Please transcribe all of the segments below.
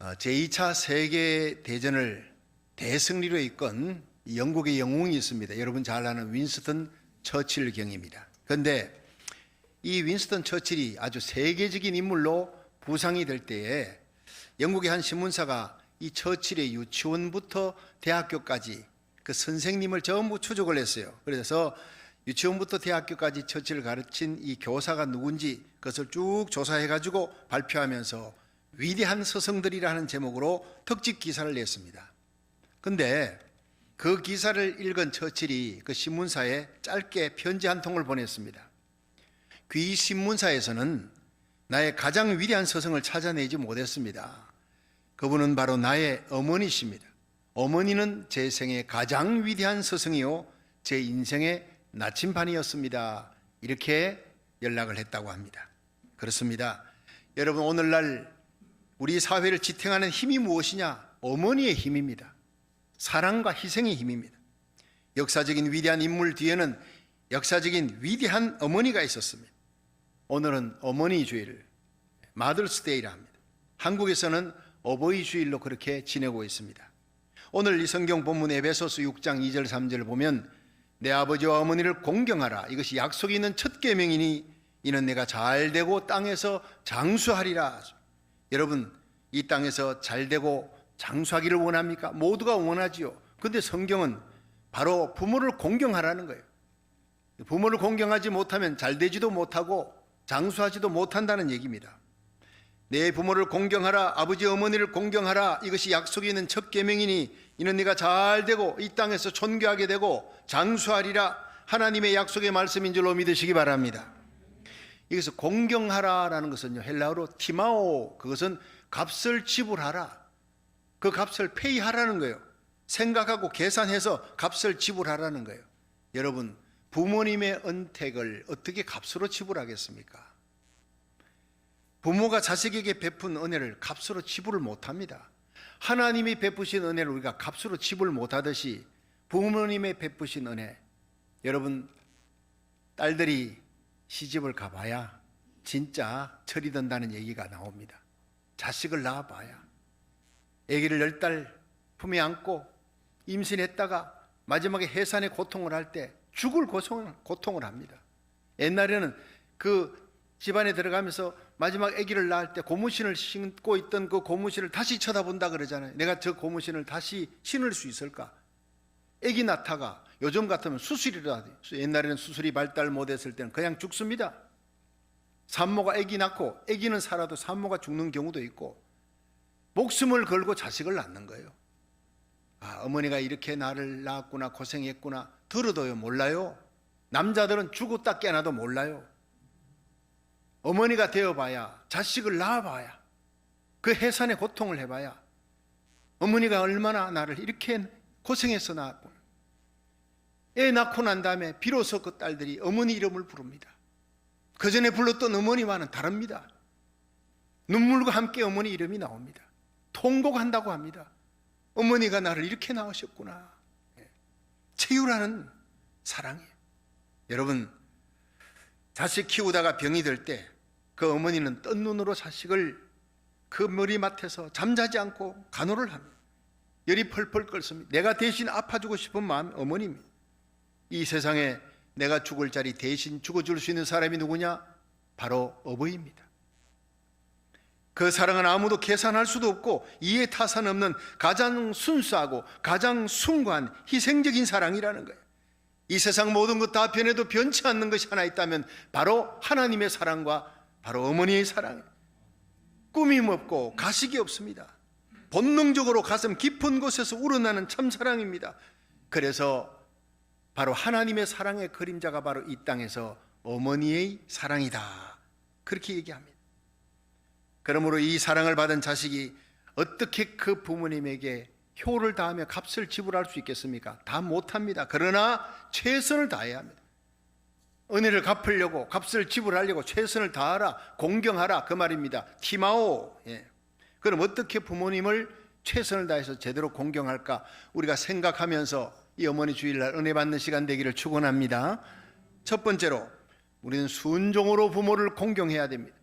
어, 제2차 세계 대전을 대승리로 이끈 영국의 영웅이 있습니다. 여러분 잘 아는 윈스턴 처칠 경입니다. 그런데 이 윈스턴 처칠이 아주 세계적인 인물로 부상이 될 때에 영국의 한 신문사가 이 처칠의 유치원부터 대학교까지 그 선생님을 전부 추적을 했어요. 그래서 유치원부터 대학교까지 처칠을 가르친 이 교사가 누군지 그것을 쭉 조사해 가지고 발표하면서 위대한 서성들이라는 제목으로 특집 기사를 냈습니다. 근데 그 기사를 읽은 처칠이 그 신문사에 짧게 편지 한 통을 보냈습니다. 귀 신문사에서는 나의 가장 위대한 서성을 찾아내지 못했습니다. 그분은 바로 나의 어머니십니다. 어머니는 제 생의 가장 위대한 스승이요, 제 인생의 나침반이었습니다. 이렇게 연락을 했다고 합니다. 그렇습니다. 여러분, 오늘날 우리 사회를 지탱하는 힘이 무엇이냐? 어머니의 힘입니다. 사랑과 희생의 힘입니다. 역사적인 위대한 인물 뒤에는 역사적인 위대한 어머니가 있었습니다. 오늘은 어머니 주일을 마더스 데이라 합니다. 한국에서는 어버이 주일로 그렇게 지내고 있습니다. 오늘 이 성경 본문 에베소서 6장 2절 3절을 보면 내 아버지와 어머니를 공경하라. 이것이 약속이 있는 첫 계명이니 이는 내가 잘 되고 땅에서 장수하리라. 여러분 이 땅에서 잘 되고 장수하기를 원합니까? 모두가 원하지요. 근데 성경은 바로 부모를 공경하라는 거예요. 부모를 공경하지 못하면 잘 되지도 못하고 장수하지도 못한다는 얘기입니다. 내 부모를 공경하라 아버지 어머니를 공경하라 이것이 약속이 있는 첫 계명이니 이는 네가 잘 되고 이 땅에서 존귀하게 되고 장수하리라 하나님의 약속의 말씀인 줄로 믿으시기 바랍니다. 여기서 공경하라라는 것은요 헬라어로 티마오 그것은 값을 지불하라 그 값을 페이하라는 거예요. 생각하고 계산해서 값을 지불하라는 거예요. 여러분 부모님의 은택을 어떻게 값으로 지불하겠습니까? 부모가 자식에게 베푼 은혜를 값으로 지불을 못합니다. 하나님이 베푸신 은혜를 우리가 값으로 지불 못하듯이 부모님의 베푸신 은혜 여러분 딸들이 시집을 가봐야 진짜 철이 든다는 얘기가 나옵니다. 자식을 낳아봐야 아기를 열 달 품에 안고 임신했다가 마지막에 해산의 고통을 할 때 죽을 고통을, 고통을 합니다. 옛날에는 그 집안에 들어가면서 마지막 아기를 낳을 때 고무신을 신고 있던 그 고무신을 다시 쳐다본다 그러잖아요. 내가 저 고무신을 다시 신을 수 있을까? 아기 낳다가 요즘 같으면 수술이라도 옛날에는 수술이 발달 못했을 때는 그냥 죽습니다. 산모가 아기 낳고 아기는 살아도 산모가 죽는 경우도 있고 목숨을 걸고 자식을 낳는 거예요. 아, 어머니가 이렇게 나를 낳았구나 고생했구나 들어도요 몰라요. 남자들은 죽었다 깨나도 몰라요. 어머니가 되어봐야 자식을 낳아봐야 그 해산의 고통을 해봐야 어머니가 얼마나 나를 이렇게 고생해서 낳았구나. 애 낳고 난 다음에 비로소 그 딸들이 어머니 이름을 부릅니다. 그 전에 불렀던 어머니와는 다릅니다. 눈물과 함께 어머니 이름이 나옵니다. 통곡한다고 합니다. 어머니가 나를 이렇게 낳으셨구나. 예. 채유라는 사랑이에요. 여러분, 자식 키우다가 병이 들때그 어머니는 뜬 눈으로 자식을 그 머리맡에서 잠자지 않고 간호를 합니다. 열이 펄펄 끓습니다. 내가 대신 아파주고 싶은 마음 어머니입니다. 이 세상에 내가 죽을 자리 대신 죽어줄 수 있는 사람이 누구냐? 바로 어버이입니다. 그 사랑은 아무도 계산할 수도 없고 이해 타산 없는 가장 순수하고 가장 숭고한 희생적인 사랑이라는 거예요. 이 세상 모든 것 다 변해도 변치 않는 것이 하나 있다면 바로 하나님의 사랑과 바로 어머니의 사랑. 꾸밈 없고 가식이 없습니다. 본능적으로 가슴 깊은 곳에서 우러나는 참 사랑입니다. 그래서 바로 하나님의 사랑의 그림자가 바로 이 땅에서 어머니의 사랑이다. 그렇게 얘기합니다. 그러므로 이 사랑을 받은 자식이 어떻게 그 부모님에게 효를 다하며 값을 지불할 수 있겠습니까? 다 못합니다. 그러나 최선을 다해야 합니다. 은혜를 갚으려고 값을 지불하려고 최선을 다하라 공경하라 그 말입니다. 티마오. 예. 그럼 어떻게 부모님을 최선을 다해서 제대로 공경할까? 우리가 생각하면서 이 어머니 주일날 은혜 받는 시간 되기를 축원합니다. 첫 번째로 우리는 순종으로 부모를 공경해야 됩니다.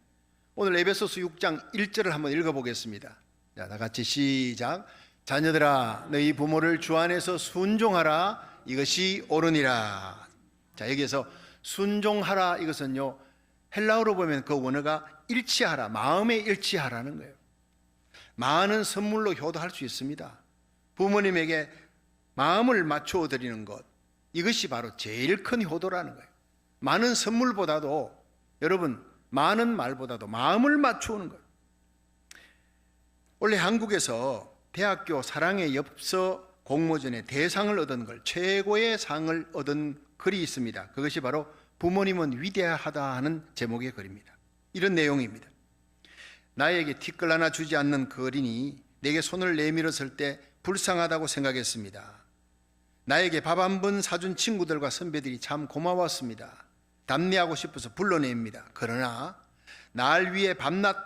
오늘 에베소서 6장 1절을 한번 읽어보겠습니다. 자, 다 같이 시작. 자녀들아, 너희 부모를 주 안에서 순종하라. 이것이 옳으니라. 자, 여기에서 순종하라 이것은요. 헬라어로 보면 그 원어가 일치하라, 마음에 일치하라는 거예요. 많은 선물로 효도할 수 있습니다. 부모님에게 마음을 맞추어 드리는 것. 이것이 바로 제일 큰 효도라는 거예요. 많은 선물보다도 여러분 많은 말보다도 마음을 맞추는 거예요. 원래 한국에서 대학교 사랑의 엽서 공모전에 대상을 얻은 걸 최고의 상을 얻은 글이 있습니다. 그것이 바로 부모님은 위대하다 하는 제목의 글입니다. 이런 내용입니다. 나에게 티끌 하나 주지 않는 그 어린이 내게 손을 내밀었을 때 불쌍하다고 생각했습니다. 나에게 밥 한 번 사준 친구들과 선배들이 참 고마웠습니다. 답례하고 싶어서 불러냅니다. 그러나 날 위해 밤낮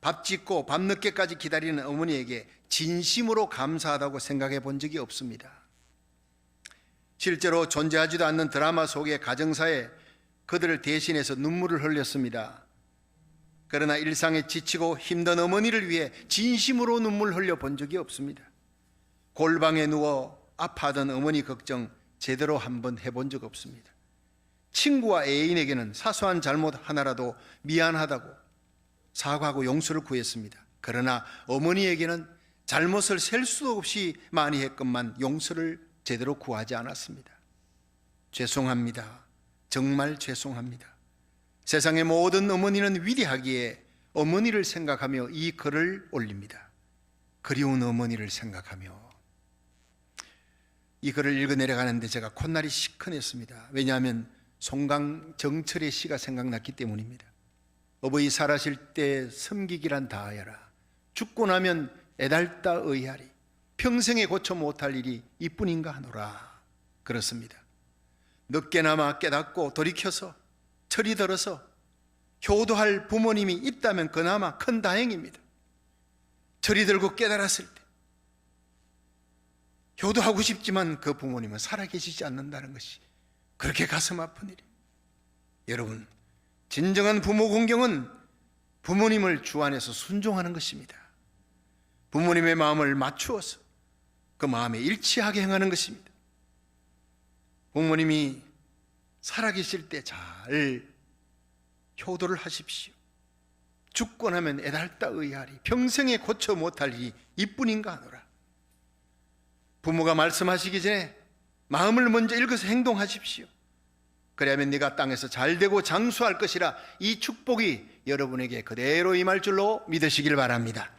밥 짓고 밤늦게까지 기다리는 어머니에게 진심으로 감사하다고 생각해 본 적이 없습니다. 실제로 존재하지도 않는 드라마 속의 가정사에 그들을 대신해서 눈물을 흘렸습니다. 그러나 일상에 지치고 힘든 어머니를 위해 진심으로 눈물 흘려 본 적이 없습니다. 골방에 누워 아파하던 어머니 걱정 제대로 한번 해본 적 없습니다. 친구와 애인에게는 사소한 잘못 하나라도 미안하다고 사과하고 용서를 구했습니다. 그러나 어머니에게는 잘못을 셀 수도 없이 많이 했건만 용서를 제대로 구하지 않았습니다. 죄송합니다. 정말 죄송합니다. 세상의 모든 어머니는 위대하기에 어머니를 생각하며 이 글을 올립니다. 그리운 어머니를 생각하며 이 글을 읽어 내려가는데 제가 콧날이 시큰했습니다. 왜냐하면 송강 정철의 시가 생각났기 때문입니다. 어버이 살아실 때 섬기기란 다하여라. 죽고 나면 애달다 의하리. 평생에 고쳐 못할 일이 이뿐인가 하노라. 그렇습니다. 늦게나마 깨닫고 돌이켜서 철이 들어서 효도할 부모님이 있다면 그나마 큰 다행입니다. 철이 들고 깨달았을 때 효도하고 싶지만 그 부모님은 살아계시지 않는다는 것이 그렇게 가슴 아픈 일이에요. 여러분, 진정한 부모 공경은 부모님을 주 안에서 순종하는 것입니다. 부모님의 마음을 맞추어서 그 마음에 일치하게 행하는 것입니다. 부모님이 살아계실 때 잘 효도를 하십시오. 죽고 나면 애달다 의하리 평생에 고쳐 못할 일이 이뿐인가 하노라. 부모가 말씀하시기 전에 마음을 먼저 읽어서 행동하십시오. 그래야면 네가 땅에서 잘 되고 장수할 것이라 이 축복이 여러분에게 그대로 임할 줄로 믿으시길 바랍니다.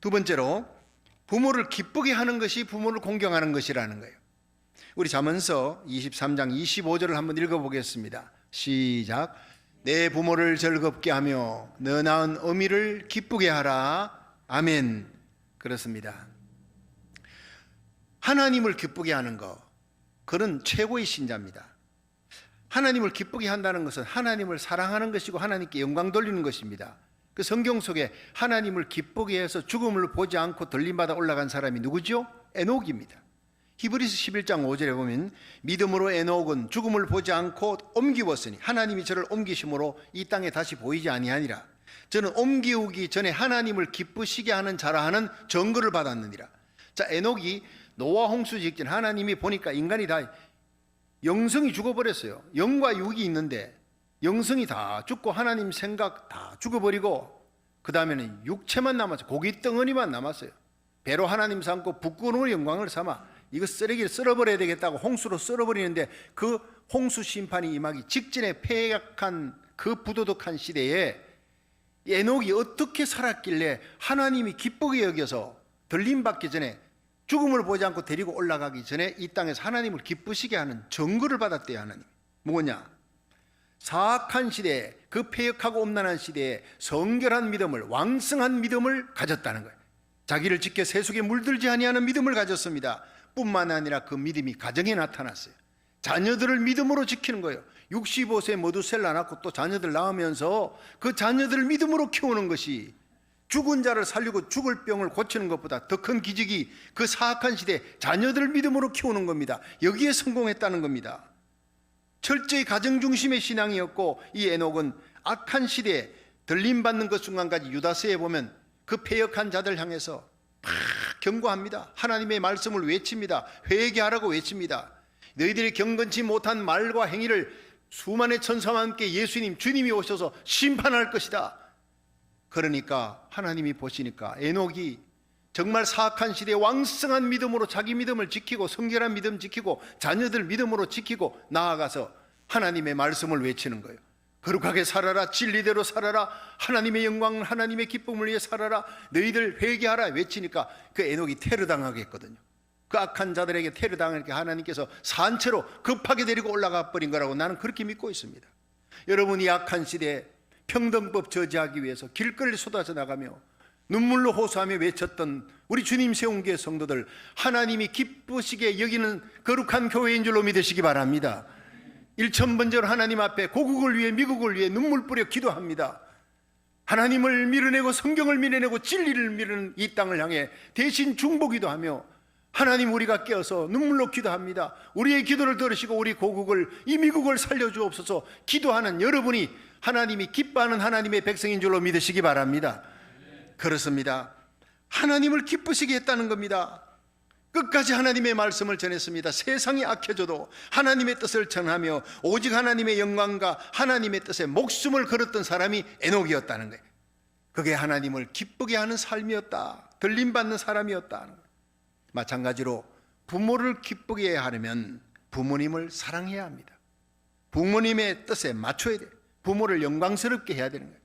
두 번째로 부모를 기쁘게 하는 것이 부모를 공경하는 것이라는 거예요. 우리 잠언서 23장 25절을 한번 읽어보겠습니다. 시작. 내 부모를 즐겁게 하며 너 낳은 어미를 기쁘게 하라. 아멘. 그렇습니다. 하나님을 기쁘게 하는 것, 그는 최고의 신자입니다. 하나님을 기쁘게 한다는 것은 하나님을 사랑하는 것이고 하나님께 영광 돌리는 것입니다. 그 성경 속에 하나님을 기쁘게 해서 죽음을 보지 않고 들림받아 올라간 사람이 누구죠? 에녹입니다. 히브리스 11장 5절에 보면 믿음으로 에녹은 죽음을 보지 않고 옮기웠으니 하나님이 저를 옮기심으로 이 땅에 다시 보이지 아니하니라. 저는 옮기우기 전에 하나님을 기쁘시게 하는 자라 하는 증거를 받았느니라. 자, 에녹이 노아 홍수 직전 하나님이 보니까 인간이 다 영성이 죽어버렸어요. 영과 육이 있는데 영성이 다 죽고 하나님 생각 다 죽어버리고 그 다음에는 육체만 남았어요. 고기 덩어리만 남았어요. 배로 하나님 삼고 부끄러운 영광을 삼아 이거 쓰레기를 쓸어버려야 되겠다고 홍수로 쓸어버리는데 그 홍수 심판이 임하기 직전에 폐역한 그 부도덕한 시대에 에녹이 어떻게 살았길래 하나님이 기쁘게 여겨서 들림받기 전에 죽음을 보지 않고 데리고 올라가기 전에 이 땅에서 하나님을 기쁘시게 하는 증거를 받았대요 하나님. 뭐냐? 사악한 시대에 그 폐역하고 엄난한 시대에 성결한 믿음을 왕성한 믿음을 가졌다는 거예요. 자기를 지켜 세속에 물들지 아니하는 믿음을 가졌습니다. 뿐만 아니라 그 믿음이 가정에 나타났어요. 자녀들을 믿음으로 지키는 거예요. 65세 모두 셀 낳았고 또 자녀들 낳으면서 그 자녀들을 믿음으로 키우는 것이 죽은 자를 살리고 죽을 병을 고치는 것보다 더 큰 기적이 그 사악한 시대 자녀들을 믿음으로 키우는 겁니다. 여기에 성공했다는 겁니다. 철저히 가정 중심의 신앙이었고 이 에녹은 악한 시대에 들림 받는 것 순간까지 유다서에 보면 그 패역한 자들 향해서 막 경고합니다. 하나님의 말씀을 외칩니다. 회개하라고 외칩니다. 너희들이 경건치 못한 말과 행위를 수만의 천사와 함께 예수님 주님이 오셔서 심판할 것이다. 그러니까 하나님이 보시니까 에녹이 정말 사악한 시대에 왕성한 믿음으로 자기 믿음을 지키고 성결한 믿음 지키고 자녀들 믿음으로 지키고 나아가서 하나님의 말씀을 외치는 거예요. 거룩하게 살아라 진리대로 살아라 하나님의 영광 하나님의 기쁨을 위해 살아라 너희들 회개하라 외치니까 그 에녹이 테러당하게 했거든요. 그 악한 자들에게 테러당하니까 하나님께서 산채로 급하게 데리고 올라가 버린 거라고 나는 그렇게 믿고 있습니다. 여러분이 악한 시대에 평등법 저지하기 위해서 길거리 쏟아져 나가며 눈물로 호소하며 외쳤던 우리 주님 세운 교회 성도들 하나님이 기쁘시게 여기는 거룩한 교회인 줄로 믿으시기 바랍니다. 일천번째로 하나님 앞에 고국을 위해 미국을 위해 눈물 뿌려 기도합니다. 하나님을 밀어내고 성경을 밀어내고 진리를 밀어내는 이 땅을 향해 대신 중보기도 하며 하나님 우리가 깨어서 눈물로 기도합니다. 우리의 기도를 들으시고 우리 고국을 이 미국을 살려주옵소서 기도하는 여러분이 하나님이 기뻐하는 하나님의 백성인 줄로 믿으시기 바랍니다. 그렇습니다. 하나님을 기쁘시게 했다는 겁니다. 끝까지 하나님의 말씀을 전했습니다. 세상이 악해져도 하나님의 뜻을 전하며 오직 하나님의 영광과 하나님의 뜻에 목숨을 걸었던 사람이 에녹이었다는 거예요. 그게 하나님을 기쁘게 하는 삶이었다. 들림받는 사람이었다는 거예요. 마찬가지로 부모를 기쁘게 하려면 부모님을 사랑해야 합니다. 부모님의 뜻에 맞춰야 돼요. 부모를 영광스럽게 해야 되는 거예요.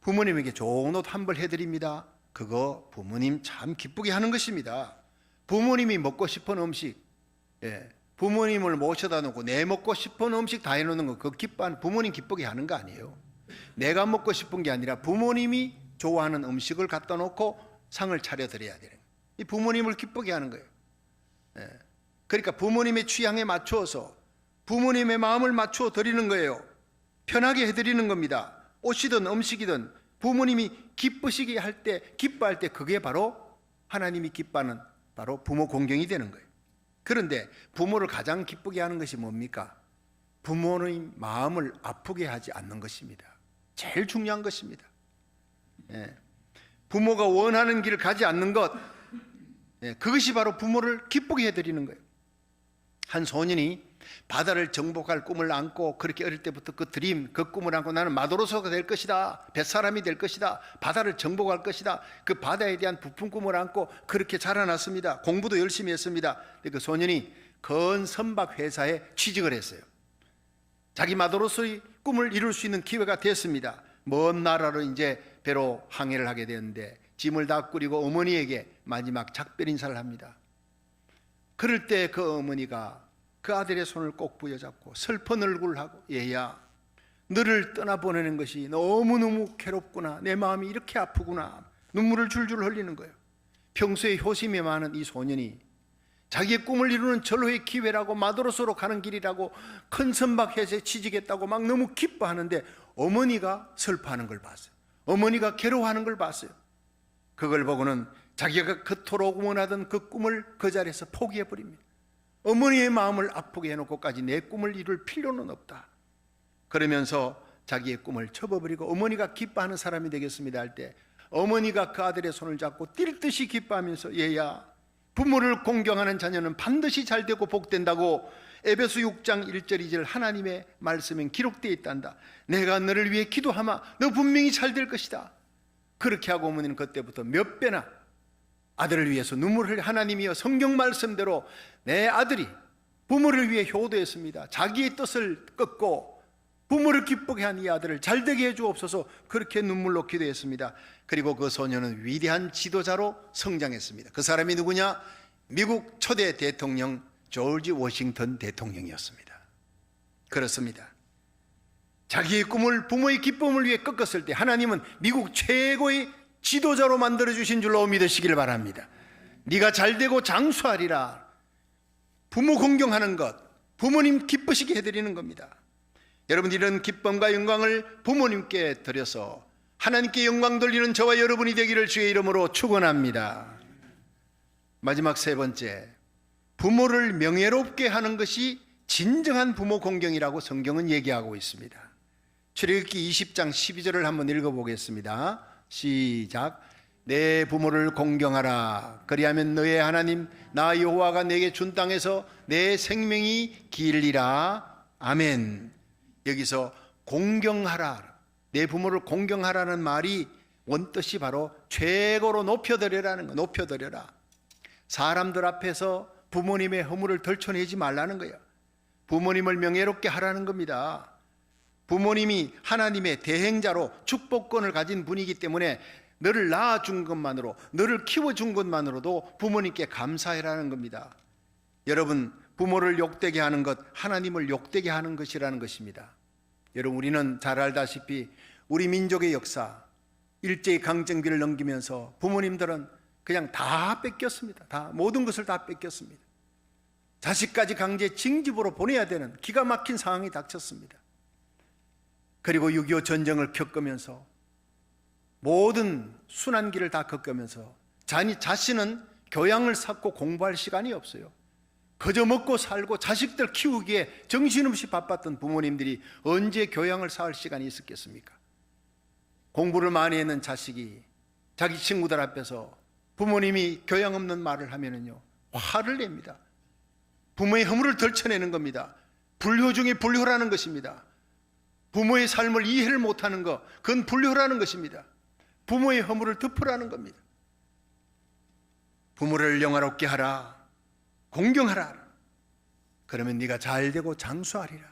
부모님에게 좋은 옷 한 벌 해드립니다. 그거 부모님 참 기쁘게 하는 것입니다. 부모님이 먹고 싶은 음식, 예, 부모님을 모셔다 놓고 내 먹고 싶은 음식 다 해놓는 거, 그 기뻐하는 부모님 기쁘게 하는 거 아니에요. 내가 먹고 싶은 게 아니라 부모님이 좋아하는 음식을 갖다 놓고 상을 차려드려야 거예요. 이 부모님을 기쁘게 하는 거예요. 예, 그러니까 부모님의 취향에 맞추어서 부모님의 마음을 맞추어 드리는 거예요. 편하게 해드리는 겁니다. 옷이든 음식이든 부모님이 기쁘시게 할 때, 기뻐할 때 그게 바로 하나님이 기뻐하는 바로 부모 공경이 되는 거예요. 그런데 부모를 가장 기쁘게 하는 것이 뭡니까? 부모의 마음을 아프게 하지 않는 것입니다. 제일 중요한 것입니다. 예. 부모가 원하는 길을 가지 않는 것, 예, 그것이 바로 부모를 기쁘게 해드리는 거예요. 한 소년이 바다를 정복할 꿈을 안고 그렇게 어릴 때부터 그 드림, 그 꿈을 안고 나는 마도로서가 될 것이다. 뱃사람이 될 것이다. 바다를 정복할 것이다. 그 바다에 대한 부푼 꿈을 안고 그렇게 자라났습니다. 공부도 열심히 했습니다. 그 소년이 건 선박 회사에 취직을 했어요. 자기 마도로서의 꿈을 이룰 수 있는 기회가 됐습니다. 먼 나라로 이제 배로 항해를 하게 되었는데 짐을 다 꾸리고 어머니에게 마지막 작별 인사를 합니다. 그럴 때 그 어머니가 그 아들의 손을 꼭 부여잡고 슬픈 얼굴을 하고 얘야 너를 떠나보내는 것이 너무너무 괴롭구나. 내 마음이 이렇게 아프구나. 눈물을 줄줄 흘리는 거예요. 평소에 효심이 많은 이 소년이 자기의 꿈을 이루는 절호의 기회라고 마도로서로 가는 길이라고 큰 선박회사에 취직했다고 막 너무 기뻐하는데 어머니가 슬퍼하는 걸 봤어요. 어머니가 괴로워하는 걸 봤어요. 그걸 보고는 자기가 그토록 원하던 그 꿈을 그 자리에서 포기해 버립니다 어머니의 마음을 아프게 해놓고까지 내 꿈을 이룰 필요는 없다. 그러면서 자기의 꿈을 접어버리고 어머니가 기뻐하는 사람이 되겠습니다 할 때 어머니가 그 아들의 손을 잡고 뛸 듯이 기뻐하면서 얘야 부모를 공경하는 자녀는 반드시 잘 되고 복된다고 에베소 6장 1절 2절 하나님의 말씀엔 기록되어 있단다. 내가 너를 위해 기도하마 너 분명히 잘 될 것이다. 그렇게 하고 어머니는 그때부터 몇 배나 아들을 위해서 눈물을 흘려 하나님이여 성경 말씀대로 내 아들이 부모를 위해 효도했습니다. 자기의 뜻을 꺾고 부모를 기쁘게 한 이 아들을 잘되게 해주옵소서 그렇게 눈물로 기도했습니다. 그리고 그 소녀는 위대한 지도자로 성장했습니다. 그 사람이 누구냐? 미국 초대 대통령 조지 워싱턴 대통령이었습니다. 그렇습니다. 자기의 꿈을 부모의 기쁨을 위해 꺾었을 때 하나님은 미국 최고의 지도자로 만들어 주신 줄로 믿으시길 바랍니다. 네가 잘되고 장수하리라. 부모 공경하는 것, 부모님 기쁘시게 해드리는 겁니다. 여러분 이런 기쁨과 영광을 부모님께 드려서 하나님께 영광 돌리는 저와 여러분이 되기를 주의 이름으로 축원합니다. 마지막 세 번째, 부모를 명예롭게 하는 것이 진정한 부모 공경이라고 성경은 얘기하고 있습니다. 출애굽기 20장 12절을 한번 읽어보겠습니다. 시작. 내 부모를 공경하라. 그리하면 너의 하나님 나 여호와가 내게 준 땅에서 내 생명이 길리라. 아멘. 여기서 공경하라. 내 부모를 공경하라는 말이 원뜻이 바로 최고로 높여드려라는 거. 높여드려라. 사람들 앞에서 부모님의 허물을 덜쳐내지 말라는 거예요. 부모님을 명예롭게 하라는 겁니다. 부모님이 하나님의 대행자로 축복권을 가진 분이기 때문에 너를 낳아준 것만으로, 너를 키워준 것만으로도 부모님께 감사해라는 겁니다. 여러분, 부모를 욕되게 하는 것, 하나님을 욕되게 하는 것이라는 것입니다. 여러분, 우리는 잘 알다시피 우리 민족의 역사, 일제히 강점기를 넘기면서 부모님들은 그냥 다 뺏겼습니다. 다, 모든 것을 다 뺏겼습니다. 자식까지 강제 징집으로 보내야 되는 기가 막힌 상황이 닥쳤습니다. 그리고 6.25 전쟁을 겪으면서 모든 순환기를 다 겪으면서 자니 자신은 교양을 쌓고 공부할 시간이 없어요. 그저 먹고 살고 자식들 키우기에 정신없이 바빴던 부모님들이 언제 교양을 쌓을 시간이 있었겠습니까? 공부를 많이 했는 자식이 자기 친구들 앞에서 부모님이 교양 없는 말을 하면은요 화를 냅니다. 부모의 허물을 덜쳐내는 겁니다. 불효 중에 불효라는 것입니다. 부모의 삶을 이해를 못하는 것, 그건 불효라는 것입니다. 부모의 허물을 덮으라는 겁니다. 부모를 영화롭게 하라, 공경하라. 그러면 네가 잘 되고 장수하리라.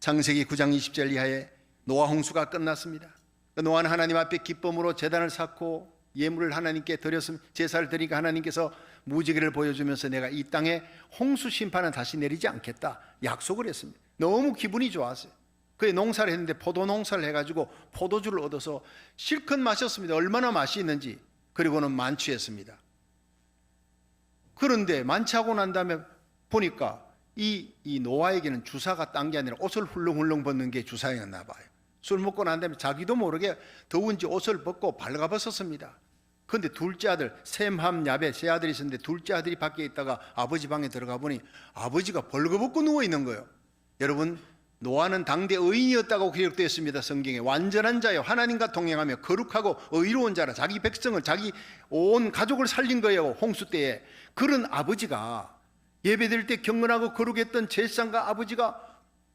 창세기 9장 20절 이하에 노아 홍수가 끝났습니다. 그 노아는 하나님 앞에 기쁨으로 제단을 쌓고 예물을 하나님께 드렸음 제사를 드리니까 하나님께서 무지개를 보여주면서 내가 이 땅에 홍수 심판은 다시 내리지 않겠다 약속을 했습니다. 너무 기분이 좋았어요. 그에 농사를 했는데 포도 농사를 해가지고 포도주를 얻어서 실컷 마셨습니다. 얼마나 맛이 있는지 그리고는 만취했습니다. 그런데 만취하고 난 다음에 보니까 이, 이 노아에게는 주사가 딴 게 아니라 옷을 훌렁훌렁 벗는 게 주사였나 봐요. 술 먹고 난 다음에 자기도 모르게 더운지 옷을 벗고 발가벗었습니다. 그런데 둘째 아들 셈함 야베 세 아들이 있었는데 둘째 아들이 밖에 있다가 아버지 방에 들어가 보니 아버지가 벌거벗고 누워 있는 거예요. 여러분 노아는 당대 의인이었다고 기록되어 있습니다. 성경에 완전한 자요 하나님과 동행하며 거룩하고 의로운 자라 자기 백성을 자기 온 가족을 살린 거예요. 홍수 때에 그런 아버지가 예배드릴 때 경건하고 거룩했던 제사장과 아버지가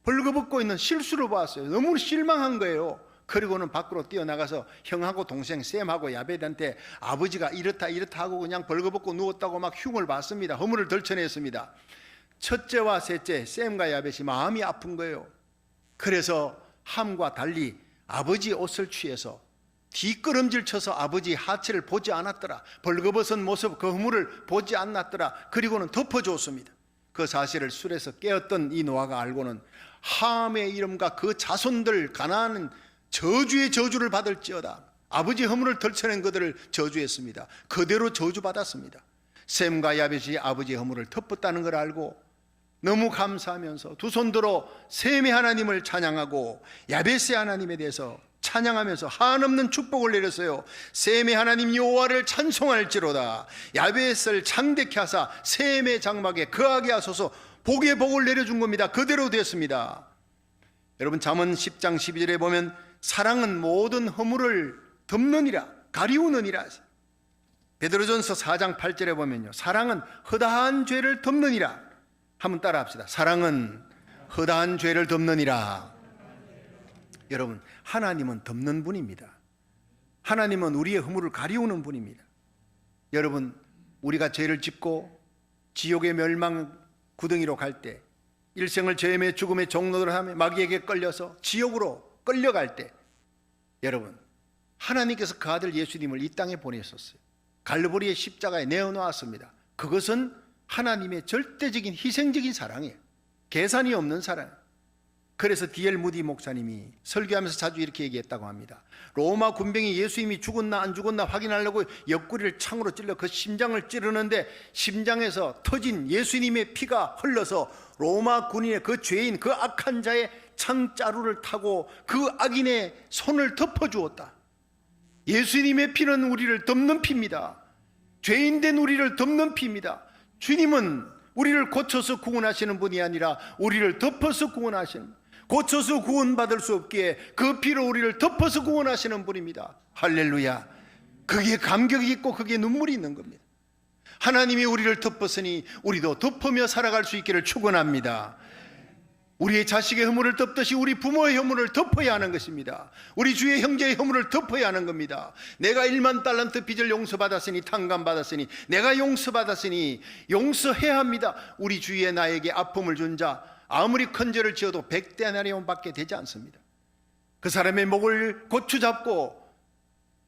벌거벗고 있는 실수를 봤어요. 너무 실망한 거예요. 그리고는 밖으로 뛰어나가서 형하고 동생 쌤하고 야베드한테 아버지가 이렇다 이렇다 하고 그냥 벌거벗고 누웠다고 막 흉을 봤습니다. 허물을 덜쳐냈습니다. 첫째와 셋째 쌤과 야벳이 마음이 아픈 거예요. 그래서 함과 달리 아버지 옷을 취해서 뒷걸음질 쳐서 아버지 하체를 보지 않았더라. 벌거벗은 모습 그 허물을 보지 않았더라. 그리고는 덮어줬습니다. 그 사실을 술에서 깨었던 이 노아가 알고는 함의 이름과 그 자손들 가나안은 저주의 저주를 받을지어다. 아버지 허물을 덜쳐낸 그들을 저주했습니다. 그대로 저주받았습니다. 셈과 야벳이 아버지 허물을 덮었다는 걸 알고 너무 감사하면서 두 손 들어 셈의 하나님을 찬양하고 야벳의 하나님에 대해서 찬양하면서 한없는 축복을 내렸어요. 셈의 하나님 여호와를 찬송할지로다. 야벳을 창대케 하사 셈의 장막에 거하게 하소서 복의 복을 내려준 겁니다. 그대로 됐습니다. 여러분 잠언 10장 12절에 보면 사랑은 모든 허물을 덮느니라 가리우느니라. 베드로전서 4장 8절에 보면요. 사랑은 허다한 죄를 덮느니라. 한번 따라 합시다. 사랑은 허다한 죄를 덮느니라. 여러분, 하나님은 덮는 분입니다. 하나님은 우리의 허물을 가리우는 분입니다. 여러분, 우리가 죄를 짓고 지옥의 멸망 구덩이로 갈 때, 일생을 죄의 죽음의 종로를 하며 마귀에게 끌려서 지옥으로 끌려갈 때, 여러분, 하나님께서 그 아들 예수님을 이 땅에 보내셨어요. 갈보리의 십자가에 내어놓았습니다. 그것은 하나님의 절대적인 희생적인 사랑이에요. 계산이 없는 사랑. 그래서 디엘 무디 목사님이 설교하면서 자주 이렇게 얘기했다고 합니다. 로마 군병이 예수님이 죽었나 안 죽었나 확인하려고 옆구리를 창으로 찔러 그 심장을 찌르는데 심장에서 터진 예수님의 피가 흘러서 로마 군인의 그 죄인 그 악한 자의 창자루를 타고 그 악인의 손을 덮어 주었다. 예수님의 피는 우리를 덮는 피입니다. 죄인 된 우리를 덮는 피입니다. 주님은 우리를 고쳐서 구원하시는 분이 아니라 우리를 덮어서 구원하시는 고쳐서 구원받을 수 없기에 그 피로 우리를 덮어서 구원하시는 분입니다. 할렐루야. 그게 감격이 있고 그게 눈물이 있는 겁니다. 하나님이 우리를 덮었으니 우리도 덮으며 살아갈 수 있기를 축원합니다. 우리의 자식의 허물을 덮듯이 우리 부모의 허물을 덮어야 하는 것입니다. 우리 주의 형제의 허물을 덮어야 하는 겁니다. 내가 1만 달란트 빚을 용서받았으니 탕감받았으니 내가 용서받았으니 용서해야 합니다. 우리 주위에 나에게 아픔을 준 자 아무리 큰 죄를 지어도 백대나리온밖에 되지 않습니다. 그 사람의 목을 고추 잡고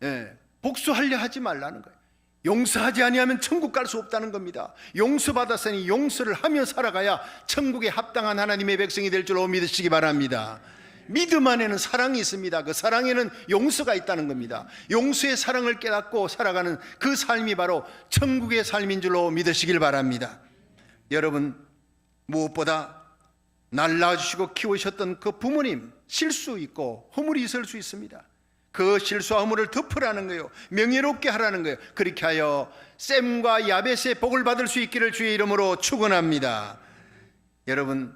예, 복수하려 하지 말라는 거예요. 용서하지 아니하면 천국 갈 수 없다는 겁니다. 용서받았으니 용서를 하며 살아가야 천국에 합당한 하나님의 백성이 될 줄로 믿으시기 바랍니다. 믿음 안에는 사랑이 있습니다. 그 사랑에는 용서가 있다는 겁니다. 용서의 사랑을 깨닫고 살아가는 그 삶이 바로 천국의 삶인 줄로 믿으시길 바랍니다. 여러분 무엇보다 날 낳아주시고 키우셨던 그 부모님 실수 있고 허물이 있을 수 있습니다. 그 실수와 허물을 덮으라는 거예요. 명예롭게 하라는 거예요. 그렇게 하여 셈과 야벳의 복을 받을 수 있기를 주의 이름으로 축원합니다. 여러분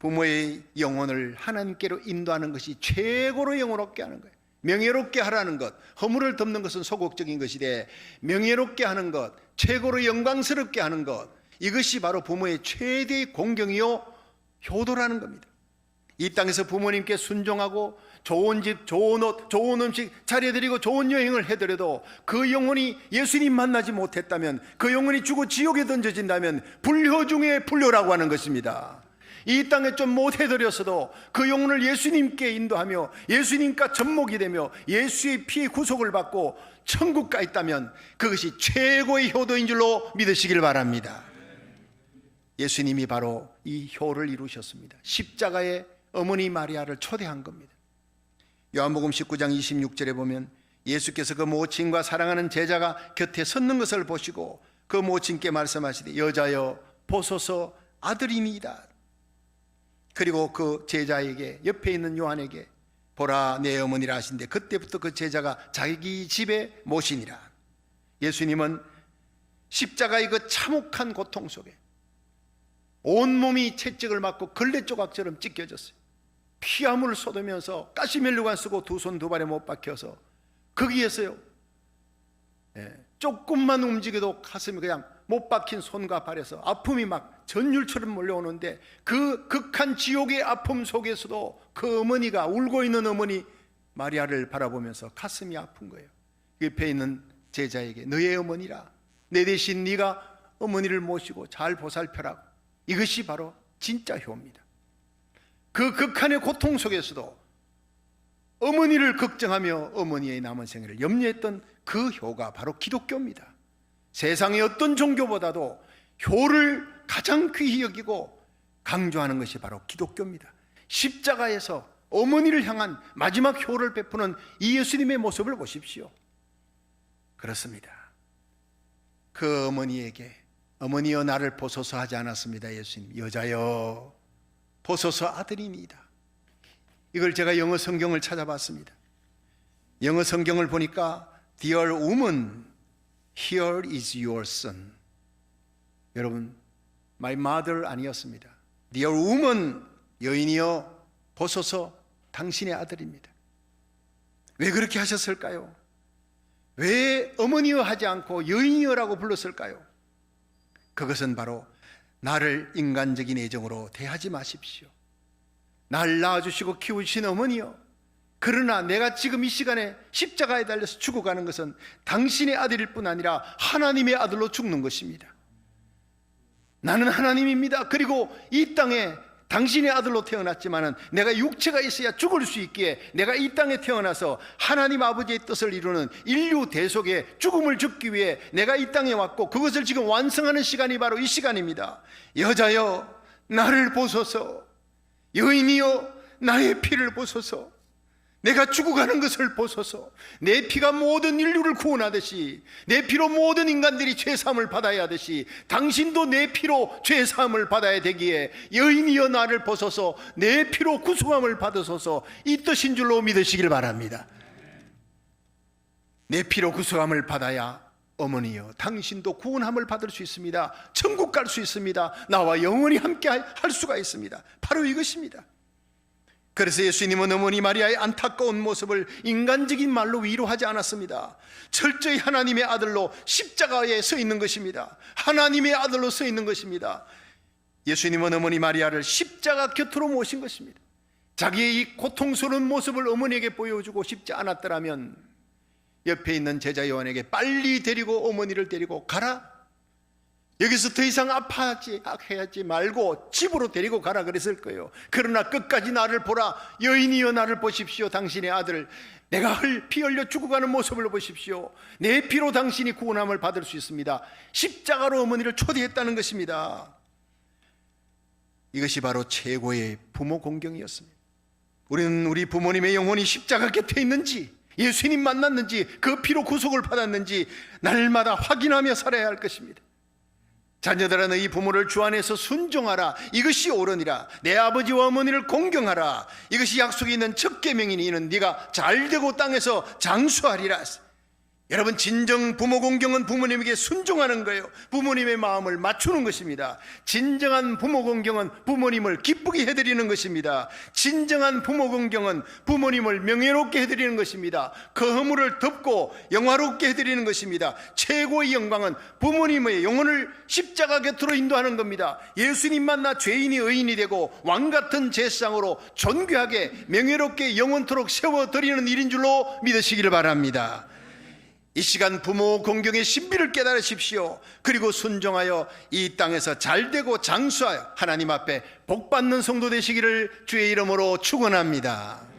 부모의 영혼을 하나님께로 인도하는 것이 최고로 영원롭게 하는 거예요. 명예롭게 하라는 것, 허물을 덮는 것은 소극적인 것이되 명예롭게 하는 것, 최고로 영광스럽게 하는 것, 이것이 바로 부모의 최대의 공경이요 효도라는 겁니다. 이 땅에서 부모님께 순종하고 좋은 집, 좋은 옷, 좋은 음식 차려드리고 좋은 여행을 해드려도 그 영혼이 예수님 만나지 못했다면 그 영혼이 죽어 지옥에 던져진다면 불효 중에 불효라고 하는 것입니다. 이 땅에 좀 못해드렸어도 그 영혼을 예수님께 인도하며 예수님과 접목이 되며 예수의 피의 구속을 받고 천국 가 있다면 그것이 최고의 효도인 줄로 믿으시길 바랍니다. 예수님이 바로 이 효를 이루셨습니다. 십자가에 어머니 마리아를 초대한 겁니다. 요한복음 19장 26절에 보면 예수께서 그 모친과 사랑하는 제자가 곁에 섰는 것을 보시고 그 모친께 말씀하시되 여자여 보소서 아들이니이다. 그리고 그 제자에게 옆에 있는 요한에게 보라 내 어머니라 하신데 그때부터 그 제자가 자기 집에 모시니라. 예수님은 십자가의 그 참혹한 고통 속에 온몸이 채찍을 맞고 걸레 조각처럼 찢겨졌어요. 피아물을 쏟으면서 가시멜로관 쓰고 두 손 두 발에 못 박혀서 거기에서요. 예, 조금만 움직여도 가슴이 그냥 못 박힌 손과 발에서 아픔이 막 전율처럼 몰려오는데 그 극한 지옥의 아픔 속에서도 그 어머니가 울고 있는 어머니 마리아를 바라보면서 가슴이 아픈 거예요. 옆에 있는 제자에게 너의 어머니라 내 대신 네가 어머니를 모시고 잘 보살펴라. 이것이 바로 진짜 효입니다. 그 극한의 고통 속에서도 어머니를 걱정하며 어머니의 남은 생애를 염려했던 그 효가 바로 기독교입니다. 세상의 어떤 종교보다도 효를 가장 귀히 여기고 강조하는 것이 바로 기독교입니다. 십자가에서 어머니를 향한 마지막 효를 베푸는 이 예수님의 모습을 보십시오. 그렇습니다. 그 어머니에게 어머니여 나를 보소서 하지 않았습니다. 예수님 여자여 보소서 아들이니이다. 이걸 제가 영어 성경을 찾아봤습니다. 영어 성경을 보니까 Dear woman, here is your son. 여러분, my mother 아니었습니다. Dear woman, 여인이여 보소서 당신의 아들입니다. 왜 그렇게 하셨을까요? 왜 어머니여 하지 않고 여인이여라고 불렀을까요? 그것은 바로 나를 인간적인 애정으로 대하지 마십시오. 날 낳아주시고 키우신 어머니요. 그러나 내가 지금 이 시간에 십자가에 달려서 죽어가는 것은 당신의 아들일 뿐 아니라 하나님의 아들로 죽는 것입니다. 나는 하나님입니다. 그리고 이 땅에 당신의 아들로 태어났지만은 내가 육체가 있어야 죽을 수 있기에 내가 이 땅에 태어나서 하나님 아버지의 뜻을 이루는 인류 대속의 죽음을 죽기 위해 내가 이 땅에 왔고 그것을 지금 완성하는 시간이 바로 이 시간입니다. 여자여 나를 보소서 여인이여 나의 피를 보소서 내가 죽어가는 것을 보소서. 내 피가 모든 인류를 구원하듯이 내 피로 모든 인간들이 죄 사함을 받아야 하듯이 당신도 내 피로 죄 사함을 받아야 되기에 여인이여 나를 보소서. 내 피로 구속함을 받으소서. 이 뜻인 줄로 믿으시길 바랍니다. 내 피로 구속함을 받아야 어머니여 당신도 구원함을 받을 수 있습니다. 천국 갈 수 있습니다. 나와 영원히 함께 할 수가 있습니다. 바로 이것입니다 그래서 예수님은 어머니 마리아의 안타까운 모습을 인간적인 말로 위로하지 않았습니다. 철저히 하나님의 아들로 십자가에 서 있는 것입니다. 하나님의 아들로 서 있는 것입니다. 예수님은 어머니 마리아를 십자가 곁으로 모신 것입니다. 자기의 이 고통스러운 모습을 어머니에게 보여주고 싶지 않았더라면 옆에 있는 제자 요한에게 빨리 데리고 어머니를 데리고 가라. 여기서 더 이상 아파하지 해하지 말고 집으로 데리고 가라 그랬을 거예요. 그러나 끝까지 나를 보라. 여인이여 나를 보십시오. 당신의 아들 내가 흘, 피 흘려 죽어가는 모습을 보십시오. 내 피로 당신이 구원함을 받을 수 있습니다. 십자가로 어머니를 초대했다는 것입니다. 이것이 바로 최고의 부모 공경이었습니다. 우리는 우리 부모님의 영혼이 십자가 곁에 있는지 예수님 만났는지 그 피로 구속을 받았는지 날마다 확인하며 살아야 할 것입니다. 자녀들아 너희 부모를 주 안에서 순종하라. 이것이 옳으니라. 내 아버지와 어머니를 공경하라. 이것이 약속이 있는 첫 계명이니 이는 네가 잘되고 땅에서 장수하리라 여러분 진정 부모 공경은 부모님에게 순종하는 거예요. 부모님의 마음을 맞추는 것입니다. 진정한 부모 공경은 부모님을 기쁘게 해드리는 것입니다. 진정한 부모 공경은 부모님을 명예롭게 해드리는 것입니다. 그 허물을 덮고 영화롭게 해드리는 것입니다. 최고의 영광은 부모님의 영혼을 십자가 곁으로 인도하는 겁니다. 예수님 만나 죄인이 의인이 되고 왕 같은 제사장으로 존귀하게 명예롭게 영원토록 세워 드리는 일인 줄로 믿으시기를 바랍니다 이 시간 부모 공경의 신비를 깨달으십시오. 그리고 순종하여 이 땅에서 잘되고 장수하여 하나님 앞에 복받는 성도 되시기를 주의 이름으로 축원합니다.